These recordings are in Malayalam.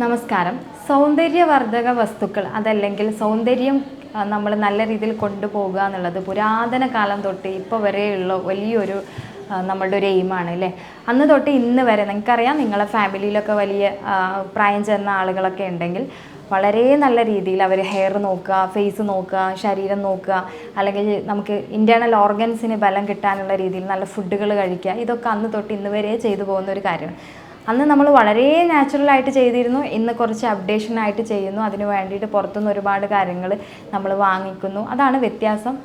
നമസ്കാരം. സൗന്ദര്യവർദ്ധക വസ്തുക്കൾ അതല്ലെങ്കിൽ സൗന്ദര്യം നമ്മൾ നല്ല രീതിയിൽ കൊണ്ടുപോകുക എന്നുള്ളത് പുരാതന കാലം തൊട്ട് ഇപ്പോൾ വരെയുള്ള വലിയൊരു നമ്മളുടെ ഒരു എയിമാണ് അല്ലേ? അന്ന് തൊട്ട് ഇന്ന് വരെ നിങ്ങൾക്കറിയാം നിങ്ങളെ ഫാമിലിയിലൊക്കെ വലിയ പ്രായം ചെന്ന ആളുകളൊക്കെ ഉണ്ടെങ്കിൽ വളരെ നല്ല രീതിയിൽ അവർ ഹെയർ നോക്കുക ഫേസ് നോക്കുക ശരീരം നോക്കുക അല്ലെങ്കിൽ നമുക്ക് ഇന്റേർണൽ ഓർഗൻസിന് ബലം കിട്ടാനുള്ള രീതിയിൽ നല്ല ഫുഡുകൾ കഴിക്കുക ഇതൊക്കെ അന്ന് തൊട്ട് ഇന്ന് വരെ ചെയ്തു പോകുന്ന ഒരു കാര്യമാണ്. അന്ന് നമ്മൾ വളരെ നാച്ചുറലായിട്ട് ചെയ്തിരുന്നു. ഇന്ന് കുറച്ച് അപ്ഡേഷൻ ആയിട്ട് ചെയ്യുന്നു. അതിന് വേണ്ടിയിട്ട് പുറത്തുനിന്ന് ഒരുപാട് കാര്യങ്ങൾ നമ്മൾ വാങ്ങിക്കുന്നു. അതാണ് വ്യത്യാസം.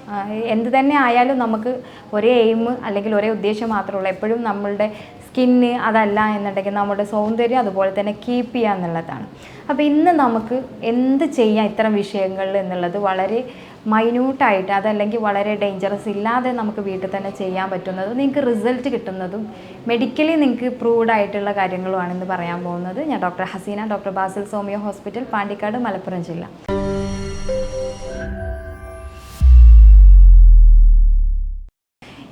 എന്ത് തന്നെ ആയാലും നമുക്ക് ഒരേ എയിം അല്ലെങ്കിൽ ഒരേ ഉദ്ദേശം മാത്രമേ ഉള്ളൂ. എപ്പോഴും നമ്മളുടെ സ്കിന്ന് അതല്ല എന്നുണ്ടെങ്കിൽ നമ്മുടെ സൗന്ദര്യം അതുപോലെ തന്നെ കീപ്പ് ചെയ്യുക എന്നുള്ളതാണ്. അപ്പോൾ ഇന്ന് നമുക്ക് എന്ത് ചെയ്യാം? ഇത്തരം വിഷയങ്ങളിൽ എന്നുള്ളത് വളരെ മൈന്യൂട്ടായിട്ട് അതല്ലെങ്കിൽ വളരെ ഡേഞ്ചറസ് ഇല്ലാതെ നമുക്ക് വീട്ടിൽ തന്നെ ചെയ്യാൻ പറ്റുന്നത് നിങ്ങൾക്ക് റിസൾട്ട് കിട്ടുന്നതും മെഡിക്കലി നിങ്ങൾക്ക് പ്രൂവ്ഡ് ആയിട്ടുള്ള കാര്യങ്ങളുമാണ് ഇന്ന് പറയാൻ പോകുന്നത്. ഞാൻ doctor Haseena doctor Basil സോമിയോ hospital Pandikkad Malappuram ജില്ല.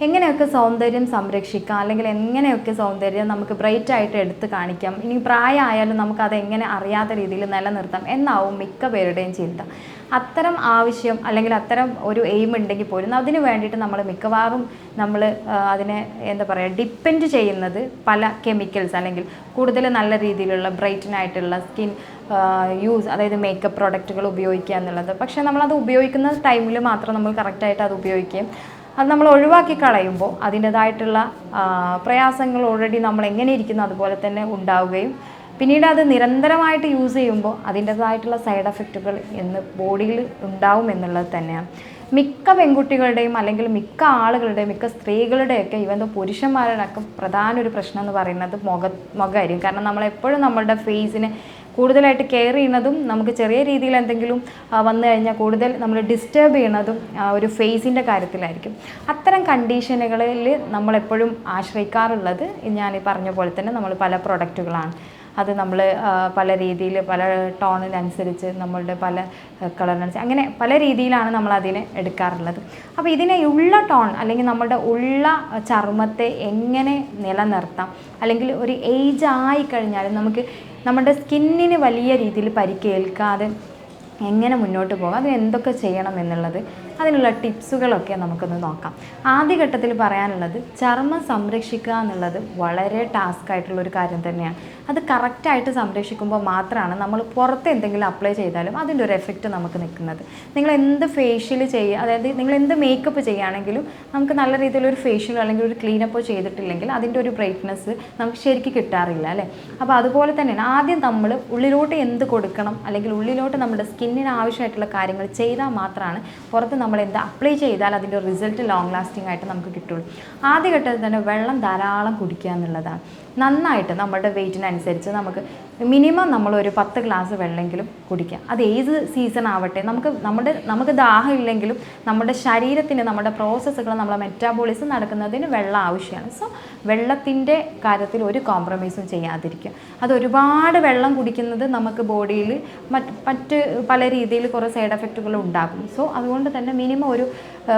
എങ്ങനെയൊക്കെ സൗന്ദര്യം സംരക്ഷിക്കാം? അല്ലെങ്കിൽ എങ്ങനെയൊക്കെ സൗന്ദര്യം നമുക്ക് ബ്രൈറ്റ് ആയിട്ട് എടുത്ത് കാണിക്കാം? ഇനി പ്രായമായാലും അത് എങ്ങനെ അറിയാത്ത രീതിയിൽ നിലനിർത്താം? എന്നാവും മിക്ക പേരുടെയും ചിന്ത. അത്തരം ആവശ്യം അല്ലെങ്കിൽ അത്തരം ഒരു എയിം ഉണ്ടെങ്കിൽ പോലും അതിന് വേണ്ടിയിട്ട് നമ്മൾ മിക്കവാറും നമ്മൾ അതിനെ എന്താ പറയുക ഡിപ്പെൻഡ് ചെയ്യുന്നത് പല കെമിക്കൽസ് അല്ലെങ്കിൽ കൂടുതൽ നല്ല രീതിയിലുള്ള ബ്രൈറ്റനായിട്ടുള്ള സ്കിൻ യൂസ് അതായത് മേക്കപ്പ് പ്രോഡക്റ്റുകൾ ഉപയോഗിക്കുക എന്നുള്ളത്. പക്ഷേ നമ്മളത് ഉപയോഗിക്കുന്ന ടൈമിൽ മാത്രം നമ്മൾ കറക്റ്റായിട്ട് അത് ഉപയോഗിക്കുകയും അത് നമ്മൾ ഒഴിവാക്കി കളയുമ്പോൾ അതിന്റെതായിട്ടുള്ള പ്രയാസങ്ങൾ ഓൾറെഡി നമ്മൾ എങ്ങനെ ഇരിക്കുന്നു അതുപോലെ തന്നെ ഉണ്ടാവുകയും പിന്നീട് അത് നിരന്തരമായിട്ട് യൂസ് ചെയ്യുമ്പോൾ അതിന്റെതായിട്ടുള്ള സൈഡ് എഫക്റ്റുകൾ എന്ന് ബോഡിയിൽ ഉണ്ടാവും എന്നുള്ളത് തന്നെയാണ്. മിക്ക പെൺകുട്ടികളുടെയും അല്ലെങ്കിൽ മിക്ക ആളുകളുടെയും മിക്ക സ്ത്രീകളുടെയൊക്കെ ഇവൻ പുരുഷന്മാരുടെ ഒക്കെ പ്രധാന ഒരു പ്രശ്നം എന്ന് പറയുന്നത് മുഖ മുഖമായിരിക്കും. കാരണം നമ്മളെപ്പോഴും നമ്മളുടെ ഫേസിനെ കൂടുതലായിട്ട് കെയർ ചെയ്യുന്നതും നമുക്ക് ചെറിയ രീതിയിൽ എന്തെങ്കിലും വന്നു കഴിഞ്ഞാൽ കൂടുതൽ നമ്മൾ ഡിസ്റ്റേബ് ചെയ്യുന്നതും ഒരു ഫേസിന്റെ കാര്യത്തിലായിരിക്കും. അത്തരം കണ്ടീഷനുകളിൽ നമ്മളെപ്പോഴും ആശ്രയിക്കാറുള്ളത് ഞാൻ ഈ പറഞ്ഞ പോലെ തന്നെ നമ്മൾ പല പ്രൊഡക്റ്റുകളാണ് അത് നമ്മൾ പല രീതിയിൽ പല ടോണിനനുസരിച്ച് നമ്മളുടെ പല കളറിനനുസരിച്ച് അങ്ങനെ പല രീതിയിലാണ് നമ്മൾ അതിനെ എടുക്കാറുള്ളത്. അപ്പോൾ ഇതിനെ ഉള്ള ടോൺ അല്ലെങ്കിൽ നമ്മുടെ ഉള്ള ചർമ്മത്തെ എങ്ങനെ നിലനിർത്താം? അല്ലെങ്കിൽ ഒരു ഏജ് ആയി കഴിഞ്ഞാൽ നമുക്ക് നമ്മുടെ സ്കിന്നിന് വലിയ രീതിയിൽ പരിക്കേൽക്കാതെ എങ്ങനെ മുന്നോട്ട് പോകാം? അതിന് എന്തൊക്കെ ചെയ്യണം എന്നുള്ളത് അതിനുള്ള ടിപ്സുകളൊക്കെ നമുക്കൊന്ന് നോക്കാം. ആദ്യഘട്ടത്തിൽ പറയാനുള്ളത് ചർമ്മം സംരക്ഷിക്കുക എന്നുള്ളത് വളരെ ടാസ്ക് ആയിട്ടുള്ള ഒരു കാര്യം തന്നെയാണ്. അത് കറക്റ്റായിട്ട് സംരക്ഷിക്കുമ്പോൾ മാത്രമാണ് നമ്മൾ പുറത്ത് എന്തെങ്കിലും അപ്ലൈ ചെയ്താലും അതിന്റെ ഒരു എഫക്റ്റ് നമുക്ക് നിൽക്കുന്നത്. നിങ്ങൾ എന്ത് ഫേഷ്യൽ ചെയ്യുക അതായത് നിങ്ങൾ എന്ത് മേക്കപ്പ് ചെയ്യുകയാണെങ്കിലും നമുക്ക് നല്ല രീതിയിലൊരു ഫേഷ്യൽ അല്ലെങ്കിൽ ഒരു ക്ലീനപ്പോ ചെയ്തിട്ടില്ലെങ്കിൽ അതിന്റെ ഒരു ബ്രൈറ്റ്നസ് നമുക്ക് ശരിക്കും കിട്ടാറില്ല അല്ലേ? അപ്പോൾ അതുപോലെ തന്നെയാണ് ആദ്യം നമ്മൾ ഉള്ളിലോട്ട് എന്ത് കൊടുക്കണം അല്ലെങ്കിൽ ഉള്ളിലോട്ട് നമ്മുടെ സ്കിന്നിന് ആവശ്യമായിട്ടുള്ള കാര്യങ്ങൾ ചെയ്താൽ മാത്രമാണ് പുറത്ത് നമ്മൾ എന്ത് അപ്ലൈ ചെയ്താൽ അതിന്റെ റിസൾട്ട് ലോങ് ലാസ്റ്റിംഗ് ആയിട്ട് നമുക്ക് കിട്ടുള്ളൂ. ആദ്യഘട്ടത്തിൽ തന്നെ വെള്ളം ധാരാളം കുടിക്കുക എന്നുള്ളതാണ്. നന്നായിട്ട് നമ്മുടെ വെയിറ്റിനനുസരിച്ച് നമുക്ക് മിനിമം നമ്മളൊരു പത്ത് ഗ്ലാസ് വെള്ളമെങ്കിലും കുടിക്കുക അത് ഏത് സീസൺ ആവട്ടെ നമുക്ക് നമ്മുടെ നമുക്ക് ദാഹം ഇല്ലെങ്കിലും നമ്മുടെ ശരീരത്തിന് നമ്മുടെ പ്രോസസ്സുകൾ നമ്മുടെ മെറ്റാബോളിസം നടക്കുന്നതിന് വെള്ളം ആവശ്യമാണ്. സോ വെള്ളത്തിന്റെ കാര്യത്തിൽ ഒരു കോംപ്രമൈസും ചെയ്യാതിരിക്കുക. അത് ഒരുപാട് വെള്ളം കുടിക്കുന്നത് നമുക്ക് ബോഡിയിൽ മറ്റ് മറ്റ് പല രീതിയിൽ കുറേ സൈഡ് എഫക്റ്റുകൾ ഉണ്ടാകും സോ അതുകൊണ്ട് തന്നെ മിനിമം ഒരു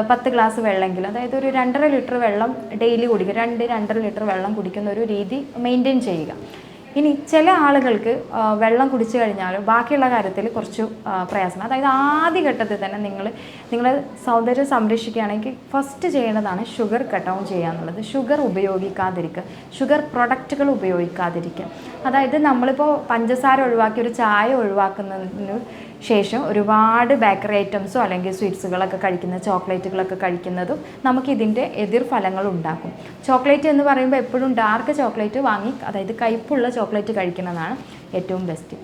പത്ത് ഗ്ലാസ് വെള്ളമെങ്കിലും അതായത് ഒരു രണ്ടര ലിറ്റർ വെള്ളം ഡെയിലി കുടിക്കുക രണ്ട് രണ്ടര ലിറ്റർ വെള്ളം കുടിക്കുന്ന ഒരു രീതി മെയിന്റെയിൻ ചെയ്യുക. ഇനി ചില ആളുകൾക്ക് വെള്ളം കുടിച്ചു കഴിഞ്ഞാൽ ബാക്കിയുള്ള കാര്യത്തിൽ കുറച്ച് പ്രയാസം. അതായത് ആദ്യ ഘട്ടത്തിൽ തന്നെ നിങ്ങൾ നിങ്ങൾ സൗന്ദര്യം സംരക്ഷിക്കുകയാണെങ്കിൽ ഫസ്റ്റ് ചെയ്യേണ്ടതാണ് ഷുഗർ കട്ട് ഡൗൺ ചെയ്യുക എന്നുള്ളത്. ഷുഗർ ഉപയോഗിക്കാതിരിക്കുക. ഷുഗർ പ്രൊഡക്റ്റുകൾ ഉപയോഗിക്കാതിരിക്കുക. അതായത് നമ്മളിപ്പോൾ പഞ്ചസാര ഒഴിവാക്കി ഒരു ചായ ഒഴിവാക്കുന്നതിന് ശേഷം ഒരുപാട് ബേക്കറി ഐറ്റംസോ അല്ലെങ്കിൽ സ്വീറ്റ്സുകളൊക്കെ കഴിക്കുന്ന ചോക്ലേറ്റുകളൊക്കെ കഴിക്കുന്നതും നമുക്കിതിന്റെ എതിർഫലങ്ങൾ ഉണ്ടാക്കും. ചോക്ലേറ്റ് എന്ന് പറയുമ്പോൾ എപ്പോഴും ഡാർക്ക് ചോക്ലേറ്റ് വാങ്ങി അതായത് കയ്പുള്ള ചോക്ലേറ്റ് കഴിക്കുന്നതാണ് ഏറ്റവും ബെസ്റ്റ്.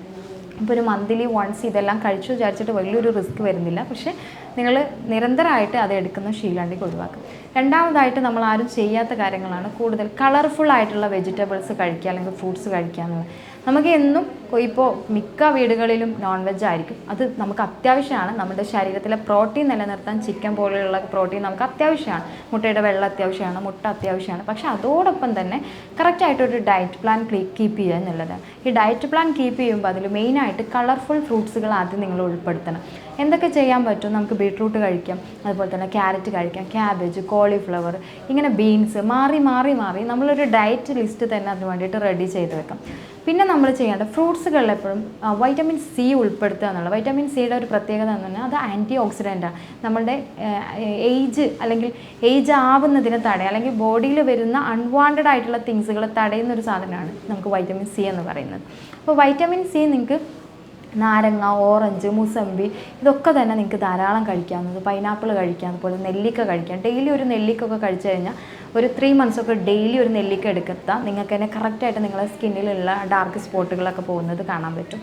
ഇപ്പോൾ ഒരു മന്ത്ലി വൺസ് ഇതെല്ലാം കഴിച്ചു വിചാരിച്ചിട്ട് വലിയൊരു റിസ്ക് വരുന്നില്ല. പക്ഷേ നിങ്ങൾ നിരന്തരമായിട്ട് അത് എടുക്കുന്ന ശീലമുണ്ടെങ്കിൽ ഒഴിവാക്കും. രണ്ടാമതായിട്ട് നമ്മൾ ആരും ചെയ്യാത്ത കാര്യങ്ങളാണ് കൂടുതൽ കളർഫുൾ ആയിട്ടുള്ള വെജിറ്റബിൾസ് കഴിക്കുക അല്ലെങ്കിൽ ഫ്രൂട്ട്സ് കഴിക്കുക എന്നുള്ളത്. നമുക്ക് എന്നും ഇപ്പോൾ മിക്ക വീടുകളിലും നോൺ വെജ് ആയിരിക്കും. അത് നമുക്ക് അത്യാവശ്യമാണ്. നമ്മുടെ ശരീരത്തിലെ പ്രോട്ടീൻ നിലനിർത്താൻ ചിക്കൻ പോലെയുള്ള പ്രോട്ടീൻ നമുക്ക് അത്യാവശ്യമാണ്. മുട്ടയുടെ വെള്ളം അത്യാവശ്യമാണ് മുട്ട അത്യാവശ്യമാണ്. പക്ഷെ അതോടൊപ്പം തന്നെ കറക്റ്റായിട്ടൊരു ഡയറ്റ് പ്ലാൻ കീപ്പ് ചെയ്യുക എന്നുള്ളതാണ്. ഈ ഡയറ്റ് പ്ലാൻ കീപ്പ് ചെയ്യുമ്പോൾ അതിൽ മെയിനായിട്ട് കളർഫുൾ ഫ്രൂട്ട്സുകൾ ആദ്യം നിങ്ങൾ ഉൾപ്പെടുത്തണം. എന്തൊക്കെ ചെയ്യാൻ പറ്റും നമുക്ക് ബീട്രൂട്ട് കഴിക്കാം അതുപോലെ തന്നെ ക്യാരറ്റ് കഴിക്കാം ക്യാബേജ് കോളിഫ്ലവർ ഇങ്ങനെ ബീൻസ് മാറി മാറി മാറി നമ്മളൊരു ഡയറ്റ് ലിസ്റ്റ് തന്നെ അതിന് വേണ്ടിയിട്ട് റെഡി ചെയ്ത് വെക്കാം. പിന്നെ നമ്മൾ ചെയ്യേണ്ട ഫ്രൂട്ട്സുകളിൽ എപ്പോഴും വൈറ്റമിൻ സി ഉൾപ്പെടുത്തുക എന്നുള്ളത് വൈറ്റമിൻ സിയുടെ ഒരു പ്രത്യേകത എന്ന് പറഞ്ഞാൽ അത് ആന്റി ഓക്സിഡന്റാണ് നമ്മളുടെ ഏജ് അല്ലെങ്കിൽ ഏജ് ആവുന്നതിനെ തടയുക അല്ലെങ്കിൽ ബോഡിയിൽ വരുന്ന അൺവാണ്ടഡ് ആയിട്ടുള്ള തിങ്സുകൾ തടയുന്ന ഒരു സാധനമാണ് നമുക്ക് വൈറ്റമിൻ സി എന്ന് പറയുന്നത്. അപ്പോൾ വൈറ്റമിൻ സി നിങ്ങൾക്ക് നാരങ്ങ ഓറഞ്ച് മുസമ്പി ഇതൊക്കെ തന്നെ നിങ്ങൾക്ക് ധാരാളം കഴിക്കാവുന്നത്. പൈനാപ്പിൾ കഴിക്കാം അതുപോലെ നെല്ലിക്ക കഴിക്കാം. ഡെയിലി ഒരു നെല്ലിക്ക ഒക്കെ കഴിച്ചു കഴിഞ്ഞാൽ ഒരു ത്രീ ഒക്കെ ഡെയിലി ഒരു നെല്ലിക്ക എടുക്കുക നിങ്ങൾക്ക് തന്നെ കറക്റ്റായിട്ട് നിങ്ങളുടെ സ്കിന്നിലുള്ള ഡാർക്ക് സ്പോട്ടുകളൊക്കെ പോകുന്നത് കാണാൻ പറ്റും.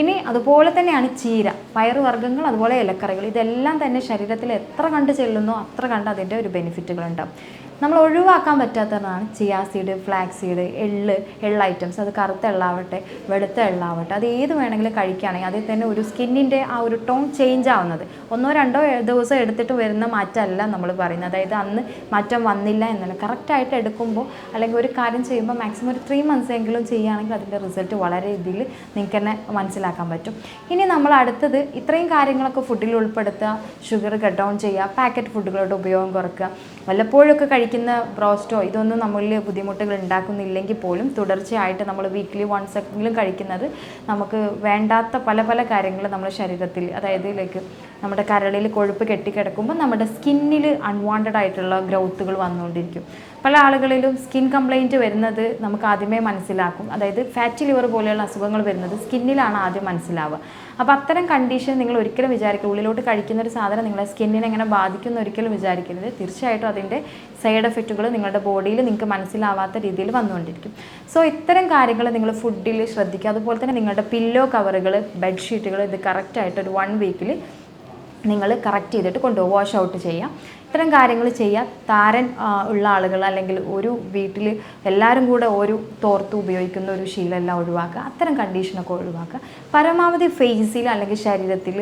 ഇനി അതുപോലെ തന്നെയാണ് ചീര പയറുവർഗങ്ങൾ അതുപോലെ ഇലക്കറികൾ ഇതെല്ലാം തന്നെ ശരീരത്തിൽ എത്ര കണ്ട് ചെല്ലുന്നോ അത്ര കണ്ട് അതിന്റെ ഒരു ബെനിഫിറ്റുകളുണ്ടാവും നമ്മൾ ഒഴിവാക്കാൻ പറ്റാത്തതാണ് ചിയാ സീഡ് ഫ്ലാക്സ് സീഡ് എള്ള് എള്ള ഐറ്റംസ്. അത് കറുത്ത എള്ളാവട്ടെ വെളുത്ത എള്ളാവട്ടെ അത് ഏത് വേണമെങ്കിലും കഴിക്കുകയാണെങ്കിൽ അതിൽ തന്നെ ഒരു സ്കിന്നിന്റെ ആ ഒരു ടോൺ ചേഞ്ച് ആവുന്നത്. ഒന്നോ രണ്ടോ ദിവസം എടുത്തിട്ട് വരുന്ന മാറ്റമല്ല നമ്മൾ പറയുന്നത്. അതായത് അന്ന് മാറ്റം വന്നില്ല എന്നല്ല. കറക്റ്റായിട്ട് എടുക്കുമ്പോൾ അല്ലെങ്കിൽ ഒരു കാര്യം ചെയ്യുമ്പോൾ മാക്സിമം ഒരു ത്രീ മന്ത്സ് എങ്കിലും ചെയ്യുകയാണെങ്കിൽ അതിന്റെ റിസൾട്ട് വളരെ ഇതിൽ നിങ്ങൾക്ക് തന്നെ മനസ്സിലാക്കാൻ പറ്റും. ഇനി നമ്മൾ അടുത്തത് ഇത്രയും കാര്യങ്ങളൊക്കെ ഫുഡിൽ ഉൾപ്പെടുത്തുക ഷുഗർ കട്ട് ഡൗൺ ചെയ്യുക പാക്കറ്റ് ഫുഡുകളുടെ ഉപയോഗം കുറയ്ക്കുക വല്ലപ്പോഴൊക്കെ കഴിക്കുന്ന ബ്രോസ്റ്റോ ഇതൊന്നും നമ്മളിൽ ബുദ്ധിമുട്ടുകൾ ഉണ്ടാക്കുന്നില്ലെങ്കിൽ പോലും തുടർച്ചയായിട്ട് നമ്മൾ വീക്ക്ലി വൺസ് എങ്കിലും കഴിക്കുന്നത് നമുക്ക് വേണ്ടാത്ത പല പല കാര്യങ്ങൾ നമ്മുടെ ശരീരത്തിൽ അതായത് ലൈക്ക് നമ്മുടെ കരളിൽ കൊഴുപ്പ് കെട്ടിക്കിടക്കുമ്പോൾ നമ്മുടെ സ്കിന്നിൽ അൺവാണ്ടഡ് ആയിട്ടുള്ള ഗ്രോത്തുകൾ വന്നുകൊണ്ടിരിക്കും. പല ആളുകളിലും സ്കിൻ കംപ്ലൈന്റ് വരുന്നത് നമുക്ക് ആദ്യമേ മനസ്സിലാക്കും. അതായത് ഫാറ്റ് ലിവർ പോലെയുള്ള അസുഖങ്ങൾ വരുന്നത് സ്കിന്നിലാണ് ആദ്യം മനസ്സിലാവുക. അപ്പോൾ അത്തരം കണ്ടീഷൻ നിങ്ങൾ ഒരിക്കലും വിചാരിക്കുക ഉള്ളിലോട്ട് കഴിക്കുന്ന ഒരു സാധനം നിങ്ങളെ സ്കിന്നിനെ എങ്ങനെ ബാധിക്കുമെന്ന് ഒരിക്കലും വിചാരിക്കരുത്. തീർച്ചയായിട്ടും അതിന്റെ സൈഡ് എഫക്റ്റുകൾ നിങ്ങളുടെ ബോഡിയിൽ നിങ്ങൾക്ക് മനസ്സിലാവാത്ത രീതിയിൽ വന്നുകൊണ്ടിരിക്കും. സോ ഇത്തരം കാര്യങ്ങൾ നിങ്ങൾ ഫുഡിൽ ശ്രദ്ധിക്കുക. അതുപോലെ തന്നെ നിങ്ങളുടെ പില്ലോ കവറുകൾ ബെഡ്ഷീറ്റുകൾ ഇത് കറക്റ്റായിട്ട് ഒരു വൺ വീക്കിൽ നിങ്ങൾ കറക്റ്റ് ചെയ്തിട്ട് കൊണ്ടുപോകും വാഷ് ഔട്ട് ചെയ്യാം ഇത്തരം കാര്യങ്ങൾ ചെയ്യാൻ താരൻ ഉള്ള ആളുകൾ അല്ലെങ്കിൽ ഒരു വീട്ടിൽ എല്ലാവരും കൂടെ ഒരു തോർത്ത് ഉപയോഗിക്കുന്ന ഒരു ശീലമെല്ലാം ഒഴിവാക്കുക അത്തരം കണ്ടീഷനൊക്കെ ഒഴിവാക്കുക. പരമാവധി ഫേസിൽ അല്ലെങ്കിൽ ശരീരത്തിൽ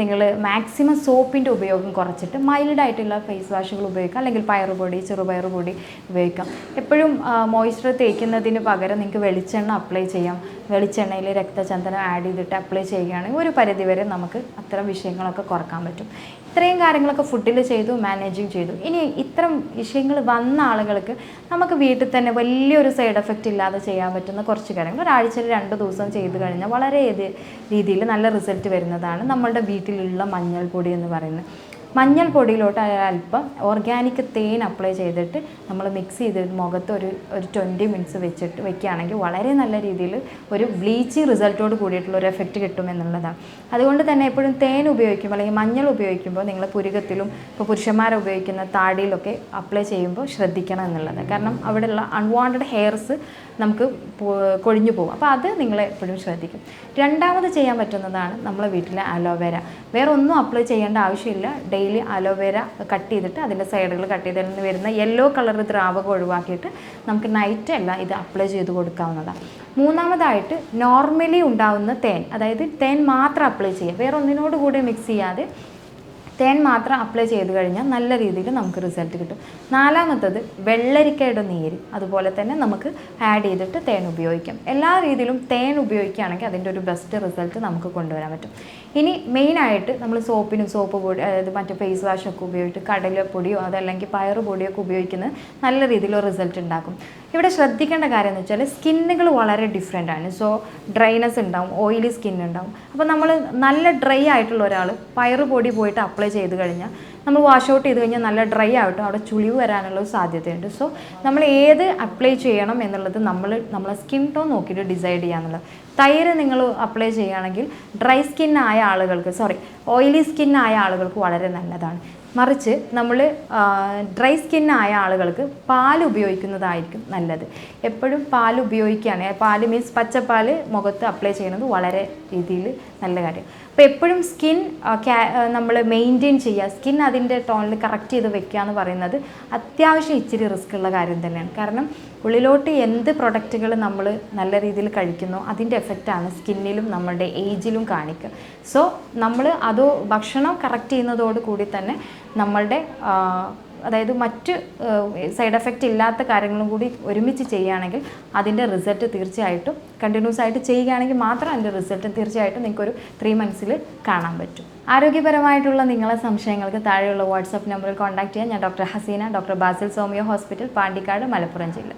നിങ്ങൾ മാക്സിമം സോപ്പിന്റെ ഉപയോഗം കുറച്ചിട്ട് മൈൽഡായിട്ടുള്ള ഫേസ് വാഷുകൾ ഉപയോഗിക്കുക അല്ലെങ്കിൽ പയറുപൊടി ചെറുപയർ പൊടി ഉപയോഗിക്കാം. എപ്പോഴും മോയ്സ്ചർ തേക്കുന്നതിന് പകരം നിങ്ങൾക്ക് വെളിച്ചെണ്ണ അപ്ലൈ ചെയ്യാം. വെളിച്ചെണ്ണയിൽ രക്തചന്ദനം ആഡ് ചെയ്തിട്ട് അപ്ലൈ ചെയ്യുകയാണെങ്കിൽ ഒരു പരിധിവരെ നമുക്ക് അത്തരം വിഷയങ്ങളൊക്കെ കുറയ്ക്കാൻ പറ്റും. ഇത്രയും കാര്യങ്ങളൊക്കെ ഫുഡിൽ ചെയ്തു മാനേജിങ് ചെയ്തു. ഇനി ഇത്തരം വിഷയങ്ങൾ വന്ന ആളുകൾക്ക് നമുക്ക് വീട്ടിൽ തന്നെ വലിയൊരു സൈഡ് എഫക്റ്റ് ഇല്ലാതെ ചെയ്യാൻ പറ്റുന്ന കുറച്ച് കാര്യങ്ങൾ ഒരാഴ്ചയിൽ രണ്ട് ദിവസം ചെയ്തു കഴിഞ്ഞാൽ വളരെ രീതിയിൽ നല്ല റിസൾട്ട് വരുന്നതാണ് നമ്മളുടെ വീട്ടിലുള്ള മഞ്ഞൾ പൊടി എന്ന് പറയുന്നത്. മഞ്ഞൾ പൊടിയിലോട്ട് അല്പം ഓർഗാനിക് തേൻ അപ്ലൈ ചെയ്തിട്ട് നമ്മൾ മിക്സ് ചെയ്ത് മുഖത്ത് ഒരു ഒരു ട്വന്റി മിനിറ്റ്സ് വെച്ചിട്ട് വെക്കുകയാണെങ്കിൽ വളരെ നല്ല രീതിയിൽ ഒരു ബ്ലീച്ചിങ് റിസൾട്ടോട് കൂടിയിട്ടുള്ള ഒരു എഫക്റ്റ് കിട്ടുമെന്നുള്ളതാണ് അതുകൊണ്ട് തന്നെ എപ്പോഴും തേൻ ഉപയോഗിക്കുമ്പോൾ അല്ലെങ്കിൽ മഞ്ഞൾ ഉപയോഗിക്കുമ്പോൾ നിങ്ങൾ പുരുകത്തിലും ഇപ്പോൾ പുരുഷന്മാർ ഉപയോഗിക്കുന്ന താടിയിലൊക്കെ അപ്ലൈ ചെയ്യുമ്പോൾ ശ്രദ്ധിക്കണം എന്നുള്ളത്. കാരണം അവിടെയുള്ള അൺവാണ്ടഡ് ഹെയർസ് നമുക്ക് കൊഴിഞ്ഞു പോകും. അപ്പോൾ അത് നിങ്ങൾ എപ്പോഴും ശ്രദ്ധിക്കും. രണ്ടാമത് ചെയ്യാൻ പറ്റുന്നതാണ് നമ്മളെ വീട്ടിലെ അലോവേര വേറെ ഒന്നും അപ്ലൈ ചെയ്യേണ്ട ആവശ്യമില്ല. ഡെയിലി അലോവേര കട്ട് ചെയ്തിട്ട് അതിന്റെ സൈഡുകൾ കട്ട് ചെയ്തതിൽ നിന്ന് വരുന്ന യെല്ലോ കളർ ദ്രാവകം ഒഴിവാക്കിയിട്ട് നമുക്ക് നൈറ്റ് അല്ല ഇത് അപ്ലൈ ചെയ്ത് കൊടുക്കാവുന്നതാണ്. മൂന്നാമതായിട്ട് നോർമലി ഉണ്ടാവുന്ന തേൻ അതായത് തേൻ മാത്രം അപ്ലൈ ചെയ്യുക. വേറെ ഒന്നിനോട് കൂടെ മിക്സ് ചെയ്യാതെ തേൻ മാത്രം അപ്ലൈ ചെയ്ത് കഴിഞ്ഞാൽ നല്ല രീതിയിൽ നമുക്ക് റിസൾട്ട് കിട്ടും. നാലാമത്തത് വെള്ളരിക്കയുടെ നീര് അതുപോലെ തന്നെ നമുക്ക് ആഡ് ചെയ്തിട്ട് തേൻ ഉപയോഗിക്കാം. എല്ലാ രീതിയിലും തേൻ ഉപയോഗിക്കുകയാണെങ്കിൽ അതിന്റെ ഒരു ബെസ്റ്റ് റിസൾട്ട് നമുക്ക് കൊണ്ടുവരാൻ പറ്റും. ഇനി മെയിനായിട്ട് നമ്മൾ സോപ്പിനും സോപ്പ് പൊടി അതായത് മറ്റേ ഫേസ് വാഷൊക്കെ ഉപയോഗിച്ചിട്ട് കടലപ്പൊടിയോ അതല്ലെങ്കിൽ പയറ് പൊടിയൊക്കെ ഉപയോഗിക്കുന്നത് നല്ല രീതിയിൽ റിസൾട്ട് ഉണ്ടാക്കും. ഇവിടെ ശ്രദ്ധിക്കേണ്ട കാര്യം എന്ന് വെച്ചാൽ സ്കിന്നുകൾ വളരെ ഡിഫറെന്റ് ആണ്. സോ ഡ്രൈനസ് ഉണ്ടാവും ഓയിലി സ്കിൻ ഉണ്ടാവും. അപ്പോൾ നമ്മൾ നല്ല ഡ്രൈ ആയിട്ടുള്ള ഒരാൾ പയറ് പൊടി പോയിട്ട് അപ്ലൈ ചെയ്ത് കഴിഞ്ഞാൽ നമ്മൾ വാഷ് ഔട്ട് ചെയ്ത് കഴിഞ്ഞാൽ നല്ല ഡ്രൈ ആവട്ടെ അവിടെ ചുളിവ് വരാനുള്ള സാധ്യതയുണ്ട്. സോ നമ്മൾ ഏത് അപ്ലൈ ചെയ്യണം എന്നുള്ളത് നമ്മൾ നമ്മളെ സ്കിൻ ടോൺ നോക്കിയിട്ട് ഡിസൈഡ് ചെയ്യാന്നുള്ളത്. തൈര് നിങ്ങൾ അപ്ലൈ ചെയ്യുകയാണെങ്കിൽ ഡ്രൈ സ്കിൻ ആയ ആളുകൾക്ക് സോറി ഓയിലി സ്കിൻ ആയ ആളുകൾക്ക് വളരെ നല്ലതാണ്. മറിച്ച് നമ്മൾ ഡ്രൈ സ്കിൻ ആയ ആളുകൾക്ക് പാൽ ഉപയോഗിക്കുന്നതായിരിക്കും നല്ലത്. എപ്പോഴും പാൽ ഉപയോഗിക്കുകയാണ്. പാൽ മീൻസ് പച്ചപ്പാൽ മുഖത്ത് അപ്ലൈ ചെയ്യുന്നത് വളരെ രീതിയിൽ നല്ല കാര്യം. അപ്പോൾ എപ്പോഴും സ്കിൻ നമ്മൾ മെയിന്റെയിൻ ചെയ്യുക. സ്കിൻ അതിന്റെ ടോണിൽ കറക്റ്റ് ചെയ്ത് വെക്കുക എന്ന് പറയുന്നത് അത്യാവശ്യം ഇച്ചിരി റിസ്ക് ഉള്ള കാര്യം തന്നെയാണ്. കാരണം ഉള്ളിലോട്ട് എന്ത് പ്രൊഡക്റ്റുകൾ നമ്മൾ നല്ല രീതിയിൽ കഴിക്കുന്നോ അതിന്റെ എഫക്റ്റാണ് സ്കിന്നിലും നമ്മുടെ ഏജിലും കാണിക്കുക സോ നമ്മൾ അത് ഭക്ഷണം കറക്റ്റ് ചെയ്യുന്നതോട് കൂടി തന്നെ നമ്മളുടെ അതായത് മറ്റ് സൈഡ് എഫക്റ്റ് ഇല്ലാത്ത കാര്യങ്ങളും കൂടി ഒരുമിച്ച് ചെയ്യുകയാണെങ്കിൽ അതിന്റെ റിസൾട്ട് തീർച്ചയായിട്ടും കണ്ടിന്യൂസ് ആയിട്ട് ചെയ്യുകയാണെങ്കിൽ മാത്രം അതിന്റെ റിസൾട്ട് തീർച്ചയായിട്ടും നിങ്ങൾക്കൊരു ത്രീ മന്ത്സിൽ കാണാൻ പറ്റും. ആരോഗ്യപരമായിട്ടുള്ള നിങ്ങളെ സംശയങ്ങൾക്ക് താഴെയുള്ള വാട്സപ്പ് നമ്പറിൽ കോൺടാക്ട് ചെയ്യാൻ ഞാൻ doctor Haseena doctor Basil സോമിയോ hospital Pandikkad Malappuram ജില്ല.